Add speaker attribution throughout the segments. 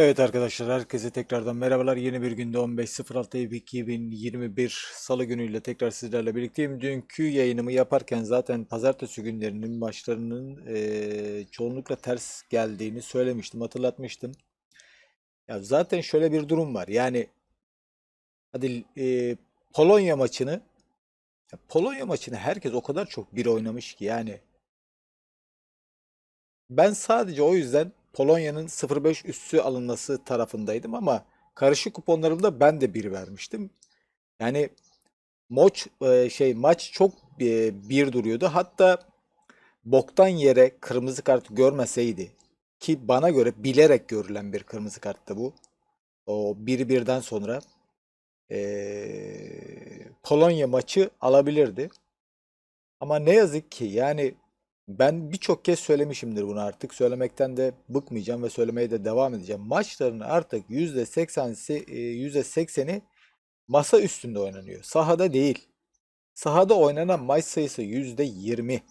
Speaker 1: Evet arkadaşlar herkese tekrardan merhabalar. Yeni bir günde 15.06 2021 Salı günüyle tekrar sizlerle birlikteyim. Dünkü yayınımı yaparken zaten pazartesi günlerinin maçlarının eee, çoğunlukla ters geldiğini söylemiştim, hatırlatmıştım. Ya zaten şöyle bir durum var. Yani hadi eee, Polonya maçını ya Polonya maçını herkes o kadar çok bir oynamış ki yani Ben sadece o yüzden Polonya'nın 0.5 üssü alınması tarafındaydım ama karışık kuponlarımda ben de bir vermiştim. Yani maç e, şey maç çok e, bir duruyordu. Hatta boktan yere kırmızı kart görmeseydi ki bana göre bilerek görülen bir kırmızı karttı bu. O 1-1'den sonra e, Polonya maçı alabilirdi. Ama ne yazık ki yani ben birçok kez söylemişimdir bunu artık. Söylemekten de bıkmayacağım ve söylemeye de devam edeceğim. Maçların artık %80'si, e, %80'i masa üstünde oynanıyor. Sahada değil. Sahada oynanan maç sayısı %20.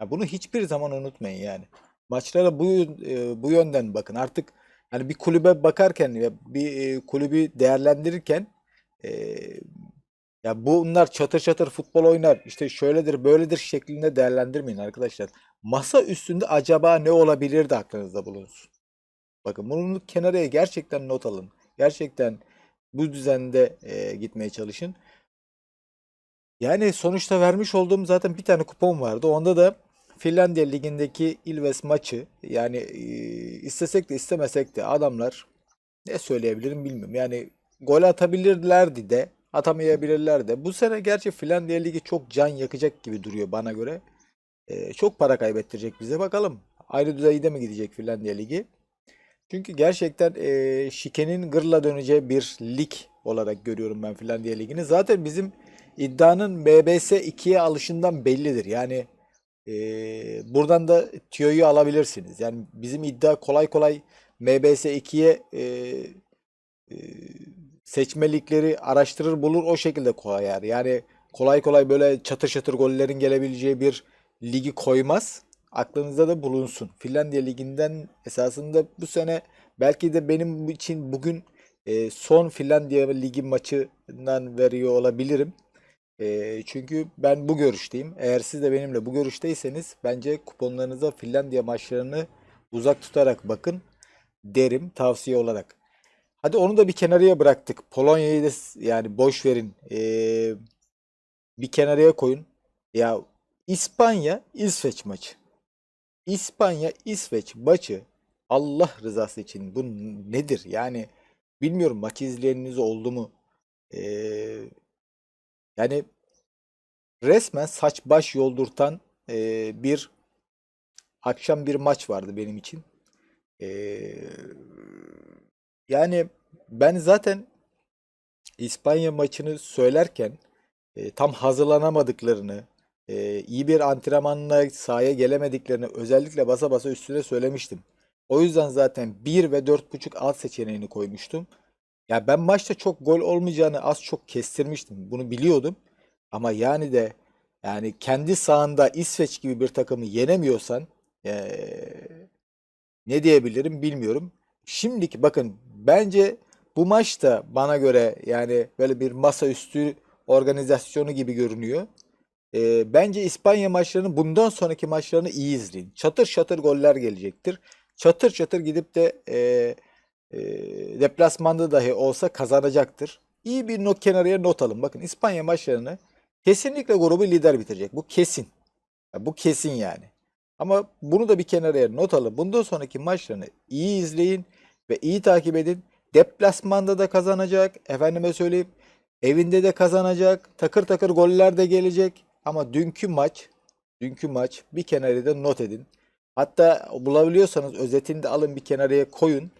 Speaker 1: Ya bunu hiçbir zaman unutmayın yani. Maçlara bu e, bu yönden bakın. Artık hani bir kulübe bakarken ve bir e, kulübü değerlendirirken e, ya bunlar çatır çatır futbol oynar. işte şöyledir, böyledir şeklinde değerlendirmeyin arkadaşlar. Masa üstünde acaba ne olabilir de aklınızda bulunsun. Bakın bunu kenarıya gerçekten not alın. Gerçekten bu düzende e, gitmeye çalışın. Yani sonuçta vermiş olduğum zaten bir tane kupon vardı. Onda da Finlandiya Ligi'ndeki Ilves maçı yani e, istesek de istemesek de adamlar ne söyleyebilirim bilmiyorum. Yani gol atabilirlerdi de atamayabilirler de. Bu sene gerçi Finlandiya Ligi çok can yakacak gibi duruyor bana göre. E, çok para kaybettirecek bize bakalım. Aynı düzeyde mi gidecek Finlandiya Ligi? Çünkü gerçekten e, şikenin gırla döneceği bir lig olarak görüyorum ben Finlandiya Ligi'ni. Zaten bizim iddianın MBS 2'ye alışından bellidir. Yani e, buradan da tüyoyu alabilirsiniz. Yani bizim iddia kolay kolay MBS 2'ye e, e, seçmelikleri araştırır bulur o şekilde koyar. Yani kolay kolay böyle çatır çatır gollerin gelebileceği bir ligi koymaz. Aklınızda da bulunsun. Finlandiya Ligi'nden esasında bu sene belki de benim için bugün e, son Finlandiya Ligi maçından veriyor olabilirim. E, çünkü ben bu görüşteyim. Eğer siz de benimle bu görüşteyseniz bence kuponlarınıza Finlandiya maçlarını uzak tutarak bakın derim tavsiye olarak. Hadi onu da bir kenarıya bıraktık. Polonya'yı da yani boş verin. Ee, bir kenarıya koyun. Ya İspanya İsveç maçı. İspanya İsveç maçı Allah rızası için bu nedir? Yani bilmiyorum maç izleyeniniz oldu mu? Ee, yani resmen saç baş yoldurtan ee, bir akşam bir maç vardı benim için. Ee, yani ben zaten İspanya maçını söylerken e, tam hazırlanamadıklarını, e, iyi bir antrenmanla sahaya gelemediklerini özellikle basa basa üstüne söylemiştim. O yüzden zaten 1 ve 4.5 alt seçeneğini koymuştum. Ya ben maçta çok gol olmayacağını az çok kestirmiştim. Bunu biliyordum. Ama yani de yani kendi sahanda İsveç gibi bir takımı yenemiyorsan eee, ne diyebilirim bilmiyorum. Şimdiki bakın bence bu maç da bana göre yani böyle bir masaüstü organizasyonu gibi görünüyor. Ee, bence İspanya maçlarını bundan sonraki maçlarını iyi izleyin. Çatır çatır goller gelecektir. Çatır çatır gidip de e, e, deplasmanda dahi olsa kazanacaktır. İyi bir not kenarıya not alın. Bakın İspanya maçlarını kesinlikle grubu lider bitirecek. Bu kesin. Bu kesin yani. Ama bunu da bir kenara not alın. Bundan sonraki maçlarını iyi izleyin ve iyi takip edin. Deplasmanda da kazanacak. Efendime söyleyeyim. Evinde de kazanacak. Takır takır goller de gelecek. Ama dünkü maç, dünkü maç bir kenara da not edin. Hatta bulabiliyorsanız özetini de alın bir kenarıya koyun.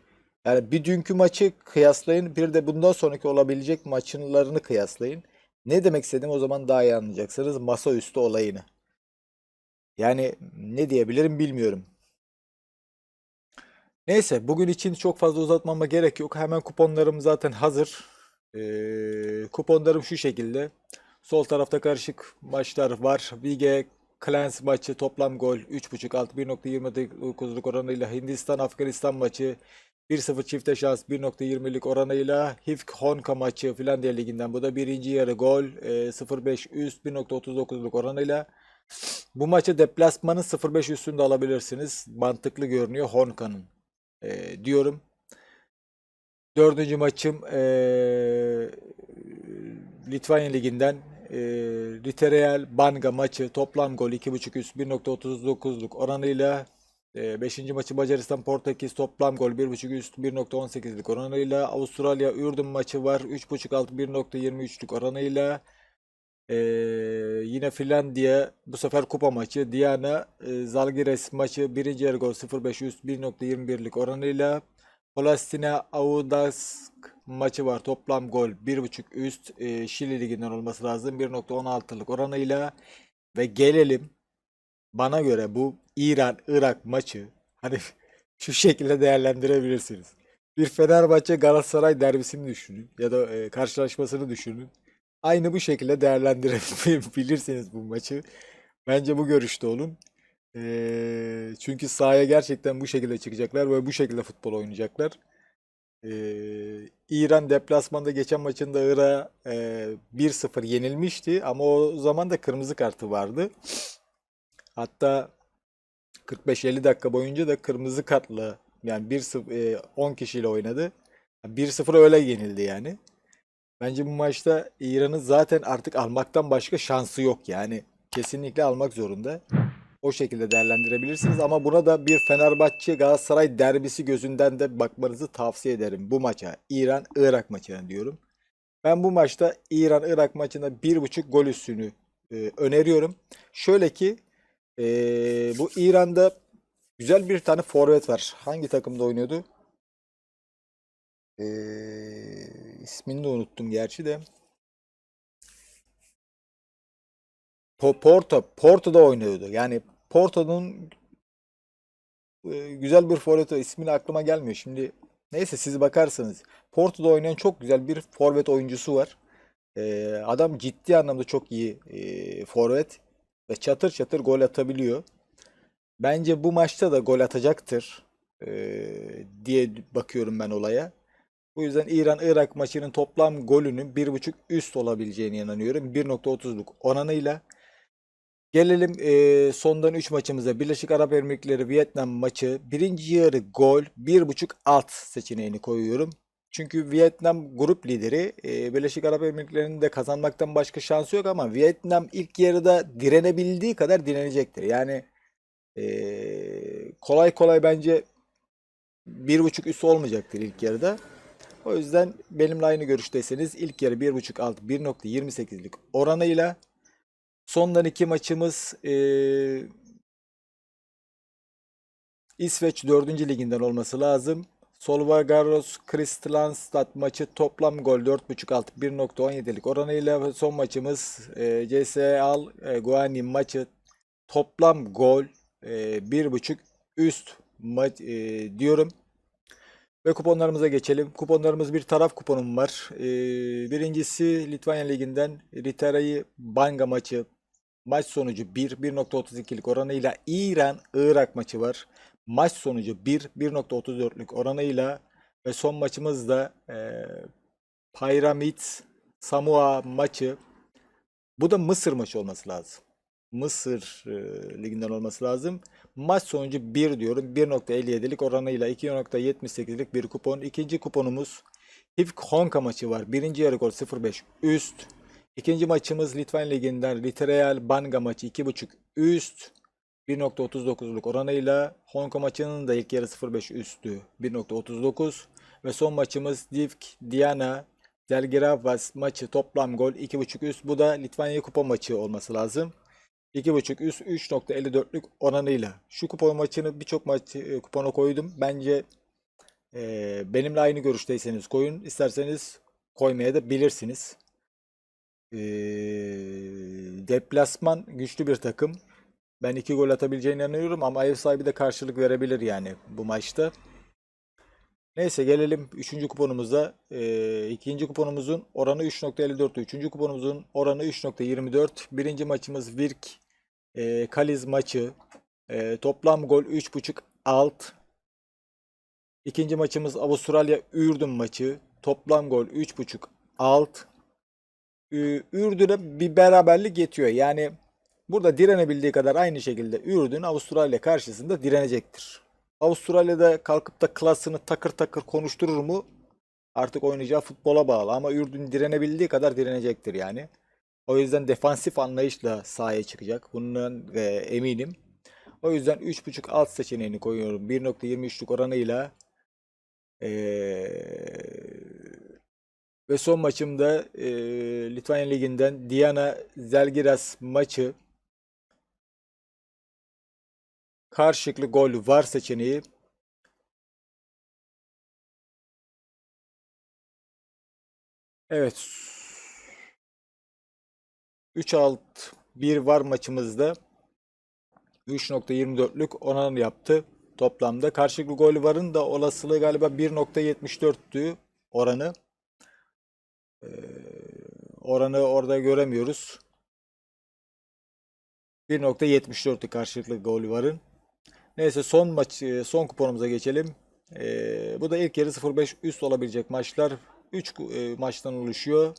Speaker 1: Yani bir dünkü maçı kıyaslayın, bir de bundan sonraki olabilecek maçlarını kıyaslayın. Ne demek istedim o zaman daha iyi anlayacaksınız masaüstü olayını. Yani ne diyebilirim bilmiyorum. Neyse bugün için çok fazla uzatmama gerek yok. Hemen kuponlarım zaten hazır. Ee, kuponlarım şu şekilde. Sol tarafta karışık maçlar var. Bige Clans maçı toplam gol 3.5 alt 1.29'luk oranıyla Hindistan Afganistan maçı 1-0 çifte şans 1.20'lik oranıyla Hifk Honka maçı Finlandiya Ligi'nden. Bu da birinci yarı gol e, 0.5 üst 1.39'luk oranıyla. Bu maçı deplasmanın 0.5 üstünde alabilirsiniz. Mantıklı görünüyor Honka'nın e, diyorum. Dördüncü maçım eee Litvanya Ligi'nden eee Litereal Banga maçı toplam gol 2.5 üst 1.39'luk oranıyla eee beşinci maçı Macaristan Portekiz toplam gol 1.5 üst 1.18'lik oranıyla Avustralya Ürdün maçı var 3.5 alt 1.23'lük oranıyla eee, yine Finlandiya bu sefer kupa maçı Diana eee, Zalgiris maçı birinci yarı gol 0.5 üst 1.21'lik oranıyla Palestina Audask maçı var. Toplam gol 1.5 üst. E, Şili liginden olması lazım. 1.16'lık oranıyla ve gelelim bana göre bu İran-Irak maçı hani şu şekilde değerlendirebilirsiniz. Bir Fenerbahçe Galatasaray derbisini düşünün ya da e, karşılaşmasını düşünün. Aynı bu şekilde değerlendirebilirsiniz bu maçı. Bence bu görüşte olun. Eee, çünkü sahaya gerçekten bu şekilde çıkacaklar ve bu şekilde futbol oynayacaklar. Eee, İran deplasmanda geçen maçında Irak'a eee, 1-0 yenilmişti ama o zaman da kırmızı kartı vardı. Hatta 45-50 dakika boyunca da kırmızı kartla yani 1-0 eee, 10 kişiyle oynadı. 1-0 öyle yenildi yani. Bence bu maçta İran'ın zaten artık almaktan başka şansı yok yani. Kesinlikle almak zorunda. O şekilde değerlendirebilirsiniz ama buna da bir Fenerbahçe Galatasaray derbisi gözünden de bakmanızı tavsiye ederim bu maça. İran-Irak maçına diyorum. Ben bu maçta İran-Irak maçında 1.5 gol üstünü e, öneriyorum. Şöyle ki e, bu İran'da güzel bir tane forvet var. Hangi takımda oynuyordu? E, ismini de unuttum gerçi de. Po- Porto, Porto'da oynuyordu. Yani Porto'nun e, güzel bir forvet ismini aklıma gelmiyor. Şimdi neyse siz bakarsınız. Porto'da oynayan çok güzel bir forvet oyuncusu var. E, adam ciddi anlamda çok iyi e, forvet ve çatır çatır gol atabiliyor. Bence bu maçta da gol atacaktır e, diye bakıyorum ben olaya. Bu yüzden İran-Irak maçının toplam golünün 1.5 üst olabileceğine inanıyorum. 1.30'luk oranıyla. Gelelim eee, sondan 3 maçımıza. Birleşik Arap Emirlikleri Vietnam maçı. Birinci yarı gol 1.5 alt seçeneğini koyuyorum. Çünkü Vietnam grup lideri. Eee, Birleşik Arap Emirlikleri'nin de kazanmaktan başka şansı yok ama Vietnam ilk yarıda direnebildiği kadar direnecektir. Yani eee, kolay kolay bence 1.5 üstü olmayacaktır ilk yarıda. O yüzden benimle aynı görüşteyseniz ilk yarı 1.5 alt 1.28'lik oranıyla Sondan iki maçımız eee, İsveç 4. liginden olması lazım. Solvagaros Kristianstad maçı toplam gol 4.5 alt 1.17'lik oranıyla son maçımız eee CSAL e, Guanin maçı toplam gol eee 1.5 üst maç eee, diyorum. Ve kuponlarımıza geçelim. Kuponlarımız bir taraf kuponum var. Ee, birincisi Litvanya Ligi'nden Ritera'yı Banga maçı maç sonucu 1 1.32'lik oranıyla İran-Irak maçı var. Maç sonucu 1 1.34'lük oranıyla ve son maçımız da e, Pyramid Samoa maçı. Bu da Mısır maçı olması lazım. Mısır e, liginden olması lazım. Maç sonucu 1 diyorum. 1.57'lik oranıyla 2.78'lik bir kupon. İkinci kuponumuz HIFK Honka maçı var. Birinci yarı gol 0.5 üst. İkinci maçımız Litvanya Ligi'nden Litereal Banga maçı 2.5 üst. 1.39'luk oranıyla Honka maçının da ilk yarı 0.5 üstü 1.39 ve son maçımız Divk Diana Zelgiravas maçı toplam gol 2.5 üst. Bu da Litvanya kupa maçı olması lazım. 2.5 üst 3.54'lük oranıyla. Şu kupon maçını birçok maç e, kupona koydum. Bence e, benimle aynı görüşteyseniz koyun. İsterseniz koymaya da bilirsiniz. E, deplasman güçlü bir takım. Ben iki gol atabileceğine inanıyorum ama ev sahibi de karşılık verebilir yani bu maçta. Neyse gelelim 3. kuponumuza. Ee, ikinci kuponumuzun oranı 3.54. Üçüncü kuponumuzun oranı 3.24. Birinci maçımız Virk e, Kaliz maçı. E, toplam gol 3.5 alt İkinci maçımız Avustralya Ürdün maçı. Toplam gol 3.5 alt. Ü- Ürdün'e bir beraberlik yetiyor. Yani burada direnebildiği kadar aynı şekilde Ürdün Avustralya karşısında direnecektir. Avustralya'da kalkıp da klasını takır takır konuşturur mu? Artık oynayacağı futbola bağlı ama Ürdün direnebildiği kadar direnecektir yani. O yüzden defansif anlayışla sahaya çıkacak. Bundan e, eminim. O yüzden 3.5 alt seçeneğini koyuyorum. 1.23'lük oranıyla. Ee, ve son maçımda e, Litvanya Ligi'nden Diana Zalgiris maçı karşılıklı gol var seçeneği. Evet. 3 alt 1 var maçımızda. 3.24'lük oran yaptı toplamda. Karşılıklı gol varın da olasılığı galiba 1.74'tü oranı. Ee, oranı orada göremiyoruz. 1.74'tü karşılıklı gol varın. Neyse son maç e, son kuponumuza geçelim. Ee, bu da ilk yarı 0.5 üst olabilecek maçlar. 3 maçtan oluşuyor.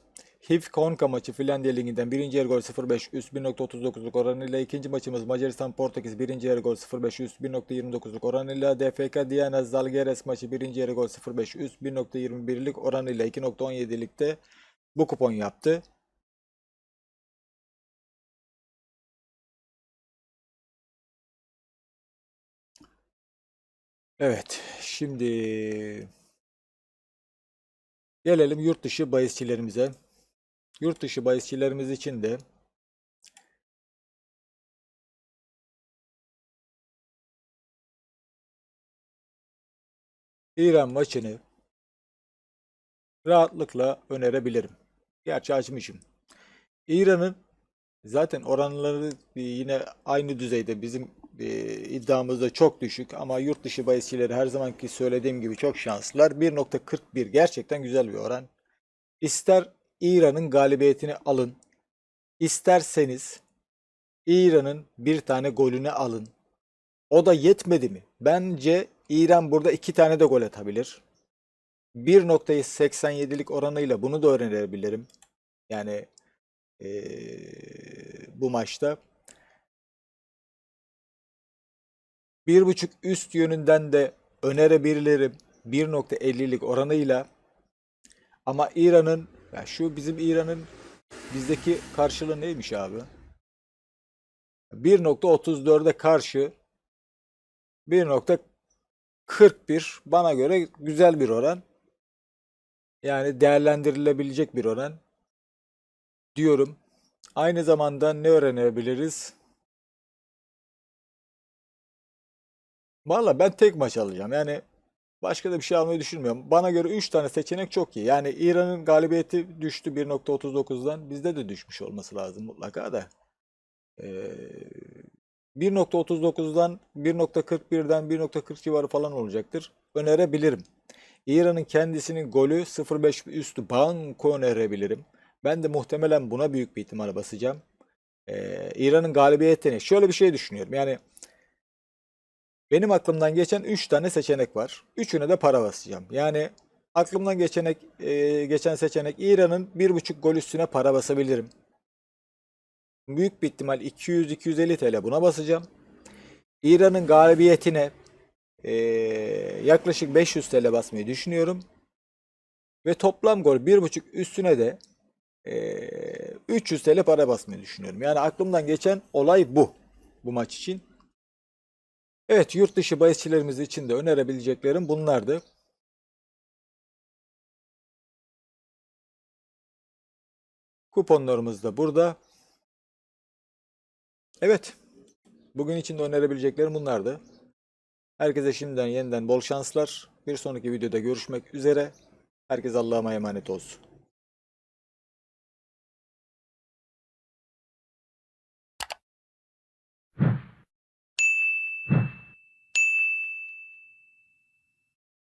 Speaker 1: HIF Konka maçı Finlandiya Ligi'nden birinci yarı gol 0.5 üst 1.39'luk oranıyla ikinci maçımız Macaristan Portekiz birinci yarı gol 0.5 üst 1.29'luk oranıyla DFK Diana Zalgiris maçı birinci yarı gol 0.5 üst 1.21'lik oranıyla 2.17'likte bu kupon yaptı. Evet, şimdi gelelim yurt dışı bahisçilerimize. Yurt dışı bahisçilerimiz için de İran maçını rahatlıkla önerebilirim. Gerçi açmışım. İran'ın zaten oranları yine aynı düzeyde bizim e, iddiamızda çok düşük ama yurt dışı bahisçileri her zamanki söylediğim gibi çok şanslılar. 1.41 gerçekten güzel bir oran. İster İran'ın galibiyetini alın. İsterseniz İran'ın bir tane golünü alın. O da yetmedi mi? Bence İran burada iki tane de gol atabilir. 1.87'lik oranıyla bunu da öğrenebilirim. Yani eee, bu maçta. 1.5 üst yönünden de önerebilirim. 1.50'lik oranıyla. Ama İran'ın ya şu bizim İran'ın bizdeki karşılığı neymiş abi? 1.34'e karşı 1.41 bana göre güzel bir oran. Yani değerlendirilebilecek bir oran diyorum. Aynı zamanda ne öğrenebiliriz? Valla ben tek maç alacağım. Yani başka da bir şey almayı düşünmüyorum. Bana göre 3 tane seçenek çok iyi. Yani İran'ın galibiyeti düştü 1.39'dan. Bizde de düşmüş olması lazım mutlaka da. Ee, 1.39'dan 1.41'den 1.40 civarı falan olacaktır. Önerebilirim. İran'ın kendisinin golü 0.5 üstü banko önerebilirim. Ben de muhtemelen buna büyük bir ihtimalle basacağım. Ee, İran'ın galibiyetini şöyle bir şey düşünüyorum. Yani benim aklımdan geçen 3 tane seçenek var. Üçüne de para basacağım. Yani aklımdan geçenek, e, geçen seçenek İran'ın 1.5 gol üstüne para basabilirim. Büyük bir ihtimal 200-250 TL buna basacağım. İran'ın galibiyetine e, yaklaşık 500 TL basmayı düşünüyorum. Ve toplam gol 1.5 üstüne de e, 300 TL para basmayı düşünüyorum. Yani aklımdan geçen olay bu. Bu maç için. Evet yurt dışı bahisçilerimiz için de önerebileceklerim bunlardı. Kuponlarımız da burada. Evet. Bugün için de önerebileceklerim bunlardı. Herkese şimdiden yeniden bol şanslar. Bir sonraki videoda görüşmek üzere. Herkes Allah'a emanet olsun.